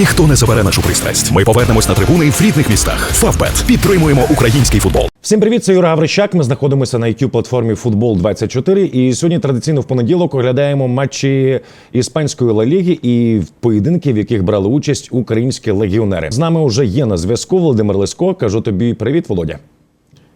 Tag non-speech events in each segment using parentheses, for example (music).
Ніхто не забере нашу пристрасть. Ми повернемось на трибуни в рідних містах. Фавбет підтримуємо український футбол. Всім привіт, це Юра Гаврищак. Ми знаходимося на youtube платформі Футбол 24 І сьогодні традиційно в понеділок оглядаємо матчі іспанської Ла Ліги і поєдинки, в яких брали участь українські легіонери. З нами вже є на зв'язку Володимир Лесько. Кажу тобі привіт, Володя.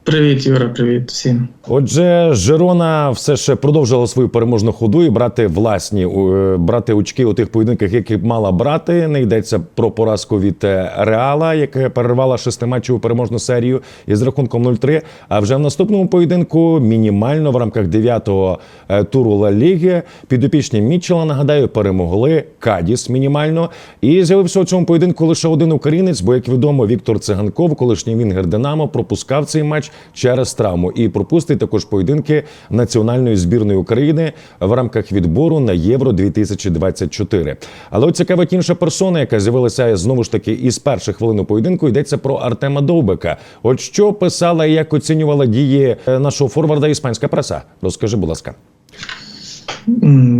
Привіт, Юра, привіт всім. Отже, Жирона все ще продовжила свою переможну ходу і брати власні е, брати очки у тих поєдинках, які мала брати. Не йдеться про поразку від е, Реала, яка перервала шестиматчеву переможну серію із рахунком 0-3. А вже в наступному поєдинку мінімально в рамках дев'ятого е, туру Ла Ліги підопічні Мітчела, нагадаю, перемогли Кадіс мінімально. І з'явився у цьому поєдинку лише один українець, бо як відомо, Віктор Циганков, колишній Вінгер Динамо, пропускав цей матч через травму і пропустить також поєдинки національної збірної України в рамках відбору на Євро 2024 Але от цікава інша персона, яка з'явилася знову ж таки із перших хвилин поєдинку, йдеться про Артема Довбика. От що писала і як оцінювала дії е, нашого форварда іспанська преса? Розкажи, будь ласка.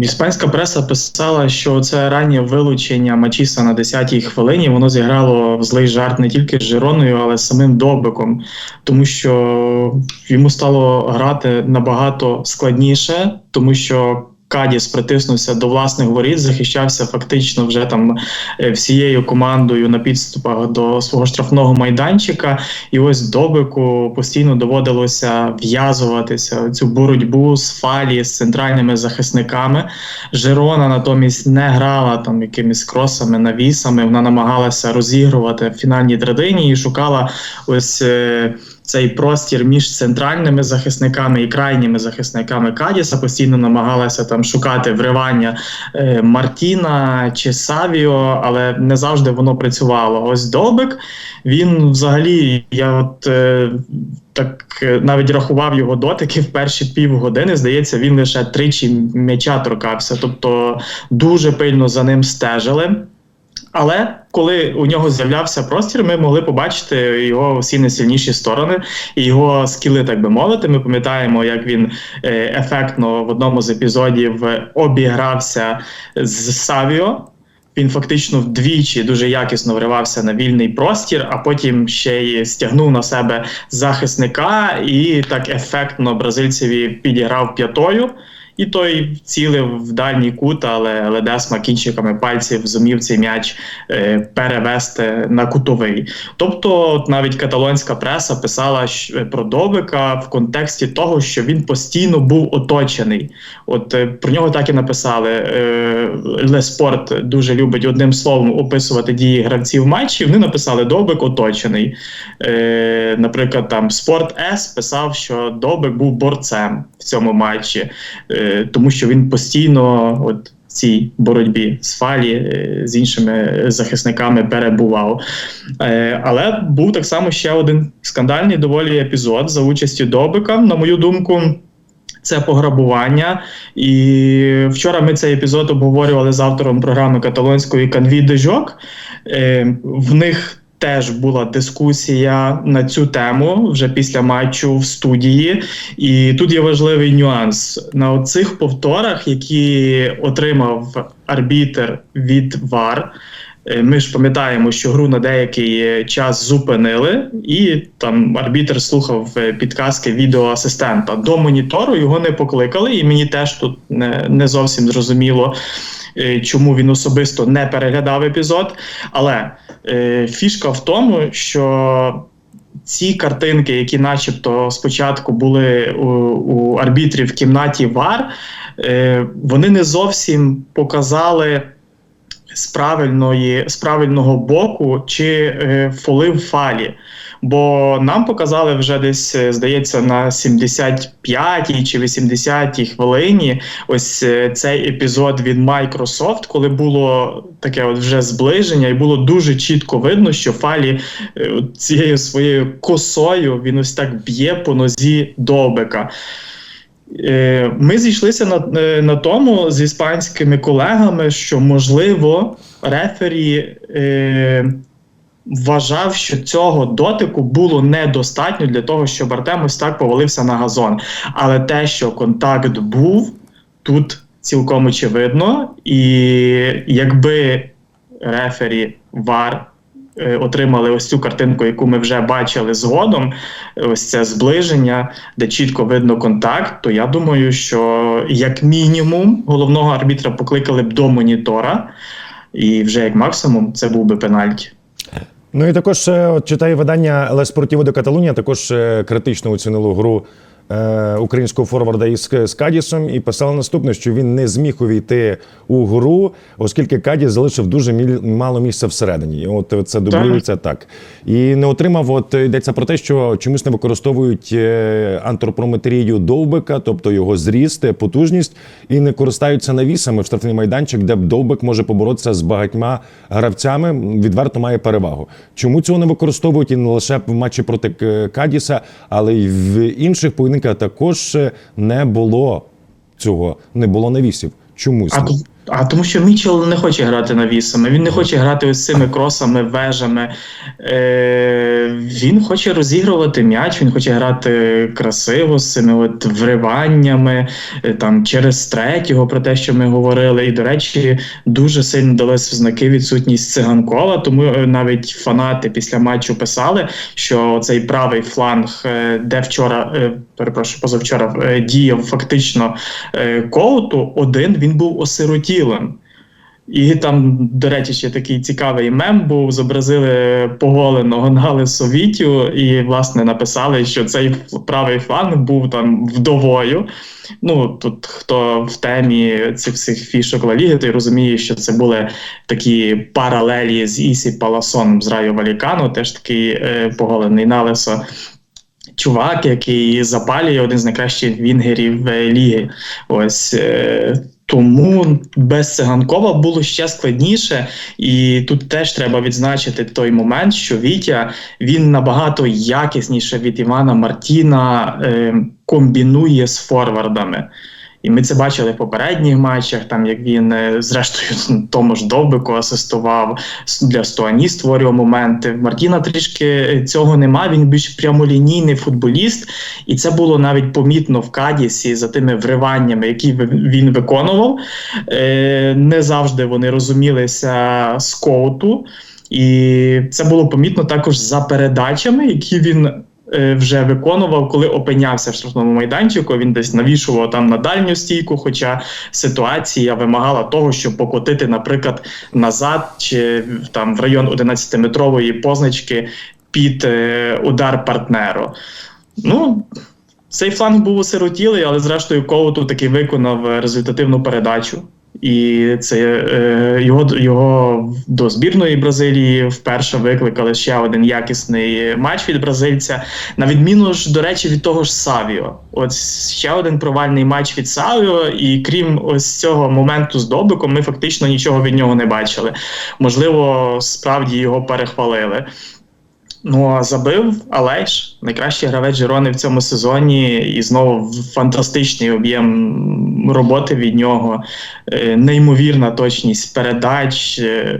Іспанська преса писала, що це раннє вилучення Мачіса на 10-й хвилині. Воно зіграло в злий жарт не тільки з Жироною, але з самим Довбиком, тому що йому стало грати набагато складніше, тому що. Кадіс притиснувся до власних воріт, захищався фактично вже там е, всією командою на підступах до свого штрафного майданчика. І ось Добику постійно доводилося в'язуватися цю боротьбу з фалі з центральними захисниками. Жирона натомість не грала там якимись кросами, навісами. Вона намагалася розігрувати в фінальній традині і шукала ось. Цей простір між центральними захисниками і крайніми захисниками Кадіса постійно намагалася там шукати вривання е, Мартіна чи Савіо, але не завжди воно працювало. Ось Довбик, він взагалі, я от е, так е, навіть рахував його дотики в перші півгодини. Здається, він лише тричі м'яча торкався, тобто дуже пильно за ним стежили. Але коли у нього з'являвся простір, ми могли побачити його всі найсильніші сторони і його скіли, так би мовити. Ми пам'ятаємо, як він е, ефектно в одному з епізодів обігрався з Савіо. Він фактично вдвічі дуже якісно вривався на вільний простір, а потім ще й стягнув на себе захисника і так ефектно бразильцеві підіграв п'ятою. І той вцілив в дальній кут, але Ледесма кінчиками пальців зумів цей м'яч е, перевести на кутовий. Тобто, от навіть каталонська преса писала про Довбика в контексті того, що він постійно був оточений. От е, про нього так і написали. Е, Леспорт дуже любить одним словом описувати дії гравців матчі. Вони написали Довбик оточений. Е, наприклад, там Спорт С писав, що Довбик був борцем в цьому матчі. Е, тому що він постійно от в цій боротьбі з фалі е, з іншими захисниками перебував. Е, але був так само ще один скандальний доволі епізод за участю Добика, на мою думку. Це пограбування, і вчора ми цей епізод обговорювали з автором програми каталонської Канві Дежок. Е, в них теж була дискусія на цю тему вже після матчу в студії. І тут є важливий нюанс на цих повторах, які отримав арбітер від ВАР. Е, Ми ж пам'ятаємо, що гру на деякий е, час зупинили, і там арбітр слухав е, підказки відеоасистента. До монітору його не покликали, і мені теж тут не, не зовсім зрозуміло, чому він особисто не переглядав епізод. Але е, фішка в тому, що ці картинки, які, начебто, спочатку були у, у арбітрів в кімнаті ВАР, е, вони не зовсім показали. З правильної з правильного боку чи е, фоли в фалі. Бо нам показали вже десь, е, здається, на 75-й чи 80-й хвилині ось е, цей епізод від Microsoft, коли було таке от вже зближення, і було дуже чітко видно, що фалі цією своєю косою він ось так б'є по нозі Довбика. Е, Ми зійшлися на, е, на тому з іспанськими колегами, що можливо рефері е, вважав, що цього дотику було недостатньо для того, щоб Артем ось так повалився на газон. Але те, що контакт був, тут цілком очевидно, і якби рефері, ВАР отримали ось цю картинку, яку ми вже бачили згодом, ось це зближення, де чітко видно контакт, то я думаю, що як мінімум головного арбітра покликали б до монітора, і вже як максимум це був би пенальті. Ну і також е, читаю видання Ле Спортіво де Каталунія, також е, критично оцінило гру е, українського форварда із з Кадісом і писали наступне, що він не зміг увійти у гру, оскільки Кадіс залишив дуже мало місця всередині. І от це дублюється так. І не отримав. От йдеться про те, що чомусь не використовують е, антропометрію довбика, тобто його зріст, е, потужність, і не користаються навісами в штрафний майданчик, де довбик може поборотися з багатьма гравцями. Відверто має перевагу. Чому цього не використовують і не лише в матчі проти Кадіса, але й в інших поєдинках також е, не було цього, не було навісів. Чомусь А, а тому що Мічел не хоче грати навісами, він не хоче грати ось цими кросами, вежами. Е, він хоче розігрувати м'яч, він хоче грати красиво з цими от вриваннями, е, там через третього, про те, що ми говорили. І, до речі, дуже сильно дали знаки відсутність циганкова, тому е, навіть фанати після матчу писали, що цей правий фланг, е, де вчора, е, перепрошую, позавчора е, діяв фактично е, коуту, один він був осиротілим. І там, до речі, ще такий цікавий мем був. Зобразили поголеного налису Вітю, і власне написали, що цей правий фланг був там вдовою. Ну тут хто в темі цих всіх фішок Ла Ліги, той розуміє, що це були такі паралелі з Ісі Паласоном з Раю Валікану, теж такий е, поголений налисо. Чувак, який запалює один з найкращих вінгерів е, ліги. Ось е, тому без циганкова було ще складніше, і тут теж треба відзначити той момент, що Вітя він набагато якісніше від Івана Мартіна е, комбінує з форвардами. І ми це бачили в попередніх матчах, там як він е, зрештою (laughs) тому ж Довбику асистував для Стуані створював моменти. Мартіна трішки е, цього нема. Він більш прямолінійний футболіст, і це було навіть помітно в Кадісі за тими вриваннями, які він виконував. Е, Не завжди вони розумілися з коуту. І це було помітно також за передачами, які він вже виконував, коли опинявся в штрафному майданчику. Він десь навішував там на дальню стійку, хоча ситуація вимагала того, щоб покотити, наприклад, назад чи там в район 11-метрової позначки під е, удар партнеру. Ну, цей фланг був осиротілий, але зрештою Коуту таки виконав е, результативну передачу. І це е, його, його до збірної Бразилії вперше викликали ще один якісний матч від бразильця. На відміну ж, до речі, від того ж Савіо. От ще один провальний матч від Савіо, і крім ось цього моменту з Добиком, ми фактично нічого від нього не бачили. Можливо, справді його перехвалили. Ну а забив Алейш, найкращий гравець Жирони в цьому сезоні, і знову фантастичний об'єм роботи від нього, Е, неймовірна точність передач, е,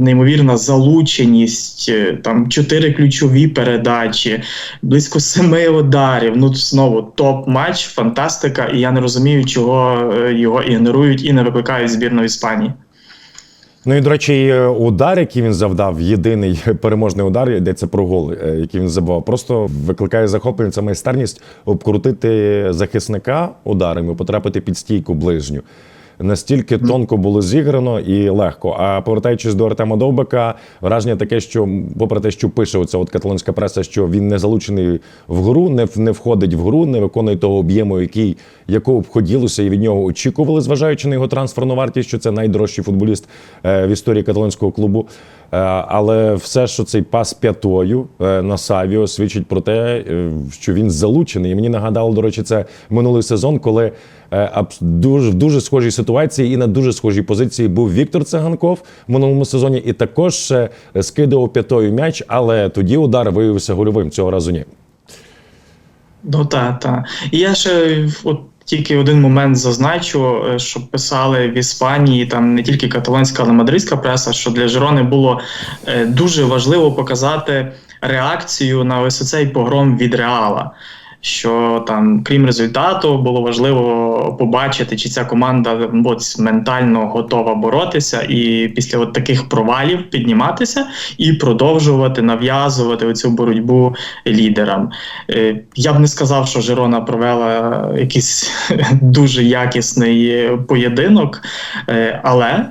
неймовірна залученість, е, там чотири ключові передачі, близько семи ударів. Ну знову топ-матч, фантастика, і я не розумію, чого його ігнорують і не викликають збірну Іспанії. Ну і до речі, е, удар, який він завдав, єдиний (laughs) переможний удар, йдеться про гол, е, який він забував. Просто викликає захоплення це майстерність обкрутити захисника ударами, потрапити під стійку ближню. Настільки тонко було зіграно і легко. А повертаючись до Артема Довбика, враження таке, що, попри те, що пише оця от каталонська преса, що він не залучений в гру, не, не входить в гру, не виконує того об'єму, який якого б хотілося і від нього очікували, зважаючи на його трансферну вартість, що це найдорожчий футболіст е, в історії каталонського клубу. Е, Але все, що цей пас п'ятою е, на Савіо, свідчить про те, е, що він залучений. І мені нагадало, до речі, це минулий сезон, коли дуже в дуже схожій ситуації і на дуже схожій позиції був Віктор Циганков в минулому сезоні, і також скидував п'ятою м'яч, але тоді удар виявився гольовим. Цього разу ні. Ну так, так. І я ще от тільки один момент зазначу, е, що писали в Іспанії, там не тільки каталонська, але мадридська преса, що для Жирони було е, дуже важливо показати реакцію на ось цей погром від Реала. Що там, крім результату, було важливо побачити, чи ця команда от, ментально готова боротися, і після от таких провалів підніматися і продовжувати нав'язувати цю боротьбу лідерам. Е, Я б не сказав, що Жирона провела якийсь (laughs) дуже якісний поєдинок, е, але.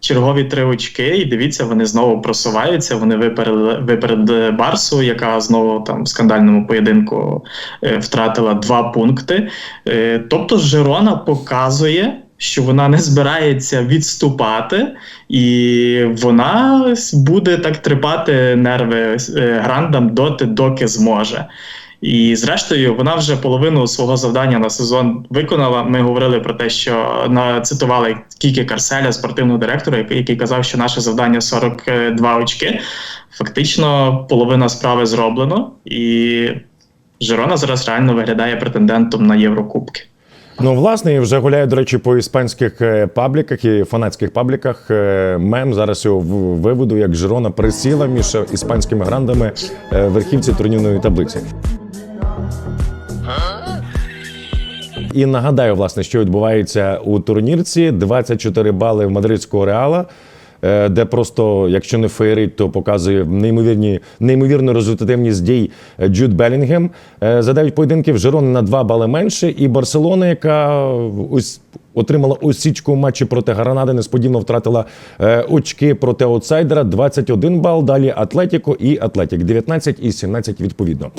Чергові три очки, і дивіться, вони знову просуваються. Вони випередили виперед Барсу, яка знову там в скандальному поєдинку е, втратила два пункти. Е, тобто, Жирона показує, що вона не збирається відступати, і вона буде так трипати нерви е, грандам доти, доки зможе. І зрештою, вона вже половину свого завдання на сезон виконала. Ми говорили про те, що на цитували Кікі Карселя, спортивного директора, який, казав, що наше завдання 42 очки. Фактично, половина справи зроблено, і Жирона зараз реально виглядає претендентом на Єврокубки. Ну, власне, і вже гуляє, до речі, по іспанських е, пабліках і фанатських пабліках. Е, Мем зараз його виведу, як Жирона присіла між іспанськими грандами е, верхівці турнірної таблиці. І нагадаю, власне, що відбувається у турнірці: 24 бали в мадридського реала. е, Де просто, якщо не феєрить, то показує неймовірні неймовірну результативність дій Джуд Белінгем. Е, За 9 поєдинків Жирон на 2 бали менше, і Барселона, яка ось отримала осічку у матчі проти Гранади, несподівано втратила е, очки проти аутсайдера 21 бал. Далі Атлетіко і Атлетік 19 і 17 відповідно.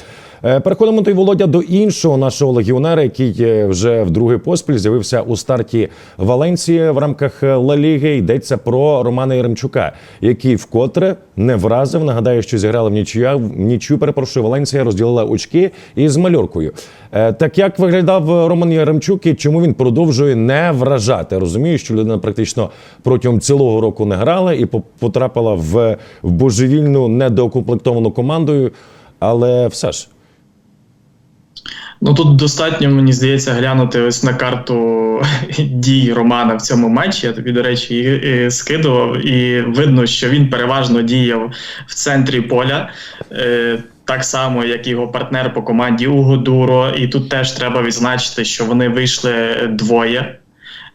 Е, Переходимо той Володя до іншого нашого легіонера, який е, вже в другий поспіль з'явився у старті Валенції в рамках е, Ла Ліги. Йдеться про Романа Яремчука, який вкотре не вразив. Нагадаю, що зіграли в нічия в нічю. Перепрошую, Валенція розділила очки із Мальоркою. Так як виглядав Роман Яремчук і чому він продовжує не вражати? Розумію, що людина практично протягом цілого року не грала і по- потрапила в божевільну недоукомплектовану командою, але все ж. Ну тут достатньо, мені здається, глянути ось на карту (laughs) дій Романа в цьому матчі. Я тобі, до речі, і скидував, і видно, що він переважно діяв в центрі поля. Е, так само, як його партнер по команді Угодуро. І тут теж треба відзначити, що вони вийшли двоє.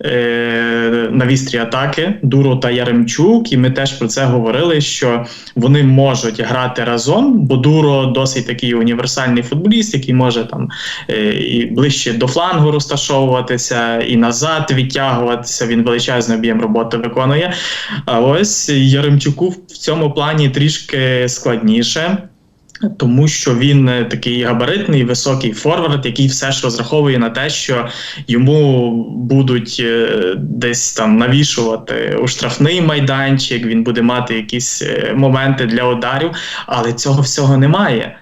Е, На вістрі атаки Дуро та Яремчук, і ми теж про це говорили, що вони можуть грати разом, бо Дуро досить такий універсальний футболіст, який може там е, і ближче до флангу розташовуватися, і назад відтягуватися. Він величезний об'єм роботи виконує. А ось Яремчуку в цьому плані трішки складніше. Тому що він е, такий габаритний, високий форвард, який все ж розраховує на те, що йому будуть е, десь там навішувати у штрафний майданчик, він буде мати якісь е, моменти для ударів, але цього всього немає.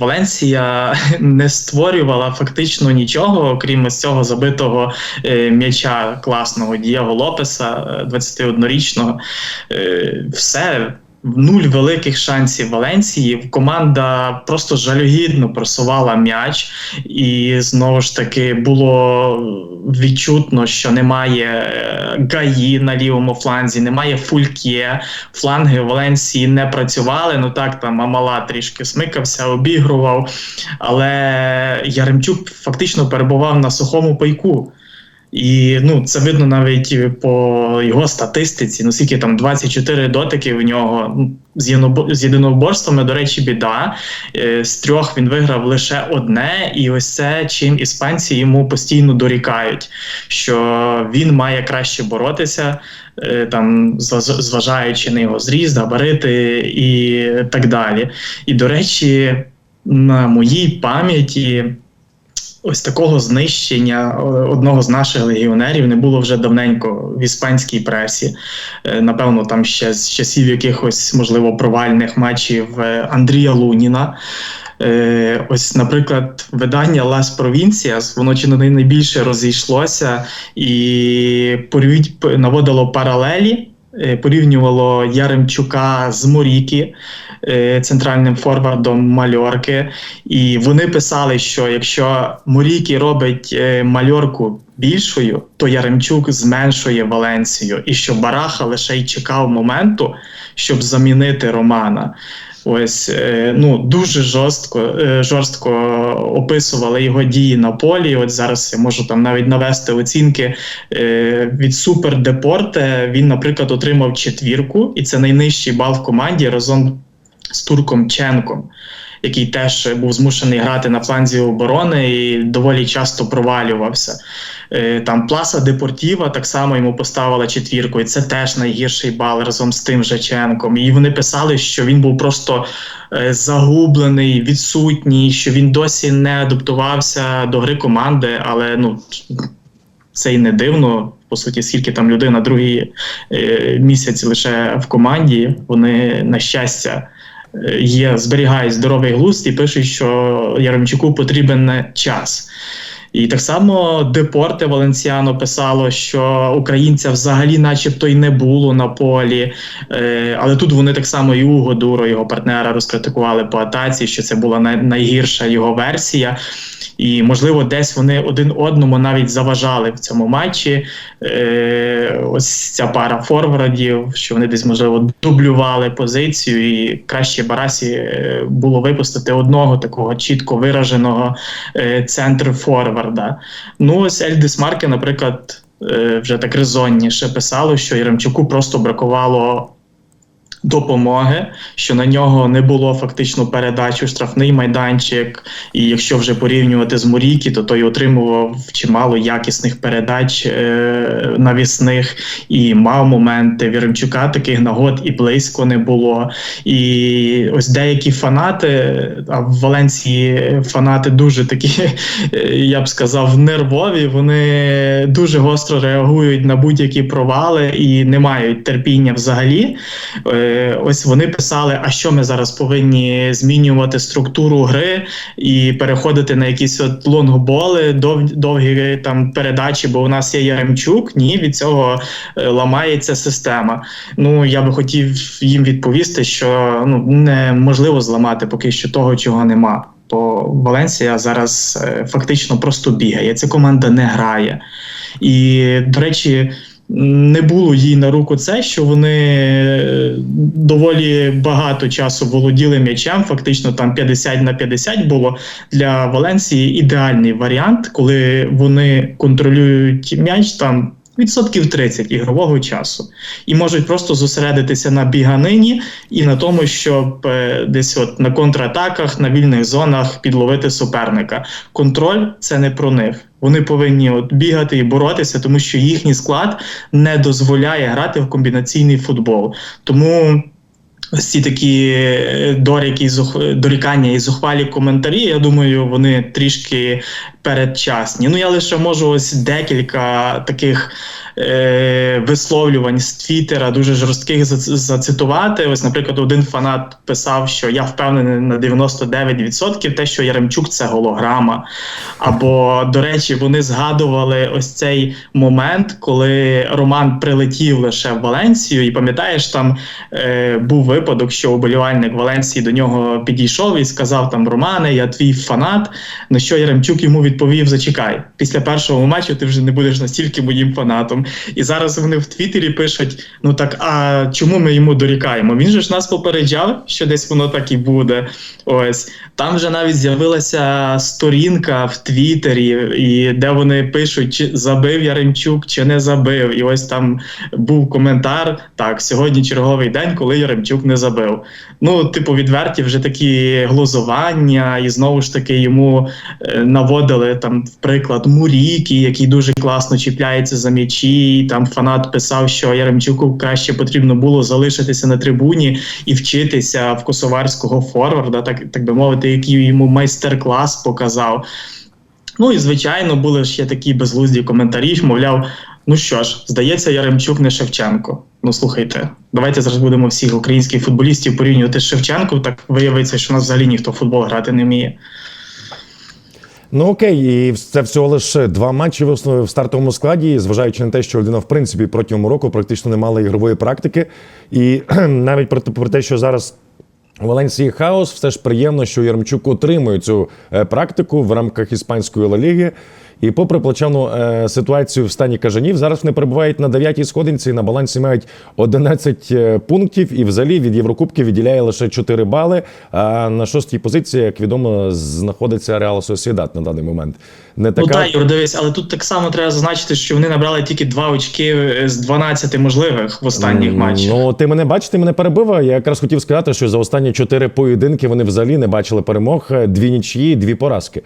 Валенсія (laughs) не створювала фактично нічого, окрім ось цього забитого е, м'яча класного Дієго Лопеса, е, 21-річного. Е, все. Нуль великих шансів Валенції. Команда просто жалюгідно просувала м'яч, і знову ж таки було відчутно, що немає е, Гаї на лівому фланзі, немає Фулькє. Фланги Валенції не працювали. Ну так там Амала трішки смикався, обігрував. Але Яремчук фактично перебував на сухому пайку. І ну, це видно навіть по його статистиці. Ну, скільки там 24 дотики в нього Ну, з єдиноборствами, до речі, біда. Е, З трьох він виграв лише одне, і ось це чим іспанці йому постійно дорікають, що він має краще боротися, е, там зважаючи на його зріст, габарити і так далі. І до речі, на моїй пам'яті. Ось такого знищення е, одного з наших легіонерів не було вже давненько в іспанській пресі. Е, Напевно, там ще з часів якихось, можливо, провальних матчів е, Андрія Луніна. Ось, наприклад, видання Лас Провінціас, воно чи не найбільше розійшлося і наводило паралелі. Е, Порівнювало Яремчука з Моріки, е, центральним форвардом Мальорки. І вони писали, що якщо Морікі робить е, Мальорку більшою, то Яремчук зменшує Валенсію, і що Бараха лише й чекав моменту, щоб замінити Романа. Ось е, ну дуже жорстко, е, жорстко описували його дії на полі. От зараз я можу там навіть навести оцінки е, від Супердепорте. Він, наприклад, отримав четвірку, і це найнижчий бал в команді разом з Турком Ченком. Який теж був змушений грати на фланзі оборони і доволі часто провалювався. Е, Там Пласа Депортіва так само йому поставила четвірку, і це теж найгірший бал разом з тим же Ченком. І вони писали, що він був просто е, загублений, відсутній, що він досі не адаптувався до гри команди, але ну. Це і не дивно, по суті, скільки там людей на другий е, місяць лише в команді. Вони, на щастя, є, зберігають здоровий глузд і пишуть, що Яремчуку потрібен час. І так само Депорте Валенціано писало, що українця взагалі, начебто, й не було на полі. Е, але тут вони так само і Уго Дуро, його партнера, розкритикували по атаці, що це була най- найгірша його версія. І, можливо, десь вони один одному навіть заважали в цьому матчі. Е, ось ця пара форвардів, що вони десь, можливо, дублювали позицію, і краще Барасі е, було випустити одного такого чітко вираженого е, центр форварда. Ну, ось Ельдис Марки, наприклад, е, вже так резонніше писало, що Яремчуку просто бракувало допомоги, що на нього не було фактично передач у штрафний майданчик. І якщо вже порівнювати з Мурікі, то той отримував чимало якісних передач е, навісних і мав моменти. Віремчука таких нагод і близько не було. І ось деякі фанати, а в Валенції фанати дуже такі, (laughs) е, я б сказав, нервові. Вони дуже гостро реагують на будь-які провали і не мають терпіння взагалі. Е, Ось вони писали, а що ми зараз повинні змінювати структуру гри і переходити на якісь от лонгболи, дов, довгі там передачі, бо у нас є Яремчук. Ні, від цього е, ламається система. Ну я би хотів їм відповісти, що ну неможливо зламати поки що того, чого нема. Бо Валенсія зараз е, фактично просто бігає. Ця команда не грає. І, до речі, не було їй на руку це, що вони е, доволі багато часу володіли м'ячем. Фактично там 50 на 50 було для Валенсії ідеальний варіант, коли вони контролюють м'яч там. Відсотків 30 ігрового часу і можуть просто зосередитися на біганині і на тому, щоб е, десь от на контратаках, на вільних зонах підловити суперника. Контроль це не про них. Вони повинні от бігати і боротися, тому що їхній склад не дозволяє грати в комбінаційний футбол. Тому ось ці такі е, доріки, дорікання і зухвалі коментарі, я думаю, вони трішки передчасні. Ну я лише можу ось декілька таких. Е, висловлювань з Твіттера дуже жорстких зацитувати. Ось, наприклад, один фанат писав, що я впевнений на 99% те, що Яремчук це голограма. Або, до речі, вони згадували ось цей момент, коли Роман прилетів лише в Валенсію, і пам'ятаєш, там е, був випадок, що уболівальник Валенсії до нього підійшов і сказав: там Романе, я твій фанат. На що Яремчук йому відповів: Зачекай, після першого матчу ти вже не будеш настільки моїм фанатом. І зараз вони в Твіттері пишуть: ну так, а чому ми йому дорікаємо? Він же ж нас попереджав, що десь воно так і буде. Ось там вже навіть з'явилася сторінка в Твіттері, і де вони пишуть, чи забив Яремчук, чи не забив. І ось там був коментар: так, сьогодні черговий день, коли Яремчук не забив. Ну, типу, відверті вже такі глузування, і знову ж таки йому е, наводили там, в приклад, Мурікі, який дуже класно чіпляється за м'ячі. Там фанат писав, що Яремчуку краще потрібно було залишитися на трибуні і вчитися в косоварського форварда, так, так би мовити, який йому майстер-клас показав. Ну і звичайно, були ще такі безглузді коментарі, мовляв, ну що ж, здається, Яремчук не Шевченко. Ну слухайте, давайте зараз будемо всіх українських футболістів порівнювати з Шевченком. Так виявиться, що у нас взагалі ніхто в футбол грати не вміє. Ну окей, і це всього лише два матчі в стартовому складі, зважаючи на те, що людина в принципі протягом року практично не мала ігрової практики. І (clears throat) навіть про, те- що зараз Валенсії хаос, все ж приємно, що Ярмчук отримує цю е, практику в рамках іспанської Ла Ліги. І попри плачевну е, ситуацію в стані кажанів, зараз вони перебувають на дев'ятій сходинці. На балансі мають 11 е, пунктів, і взагалі від Єврокубки відділяє лише 4 бали. А на шостій позиції, як відомо, знаходиться Реал Сосідат на даний момент. Не Ну така так, Юр, дивись, але тут так само треба зазначити, що вони набрали тільки два очки з 12 можливих в останніх матчах. Ну, ти мене бачиш, ти мене перебив. Я якраз хотів сказати, що за останні чотири поєдинки вони взагалі не бачили перемог, е, дві нічиї, дві поразки.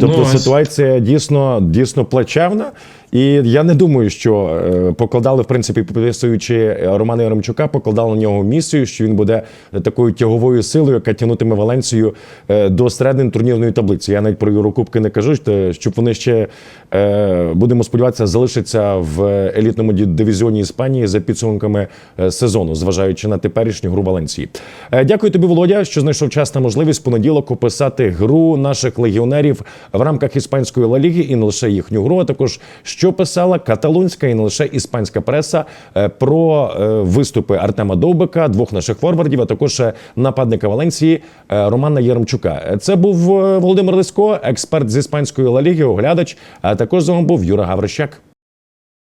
Тобто Ну, ситуація дійсно дійсно плачевна. І я не думаю, що е, покладали, в принципі, підписуючи Романа Яремчука, покладали на нього місію, що він буде такою тяговою силою, яка тягнутиме Валенцію е, до середини турнірної таблиці. Я навіть про Єврокубки не кажу, щоб вони ще е, будемо сподіватися, залишаться в елітному дивізіоні Іспанії за підсумками е, сезону, зважаючи на теперішню гру Валенції. Е, Дякую тобі, Володя, що знайшов час та можливість понеділок описати гру наших легіонерів в рамках іспанської Ла Ліги і не лише їхню гру, а також що писала каталунська і не лише іспанська преса е, про е, виступи Артема Довбика, двох наших форвардів, а також е, нападника Валенції Романа Єремчука. Е, Це був Володимир Лисько, експерт з іспанської Ла Ліги, оглядач. А також з вами був Юра Гаврищак.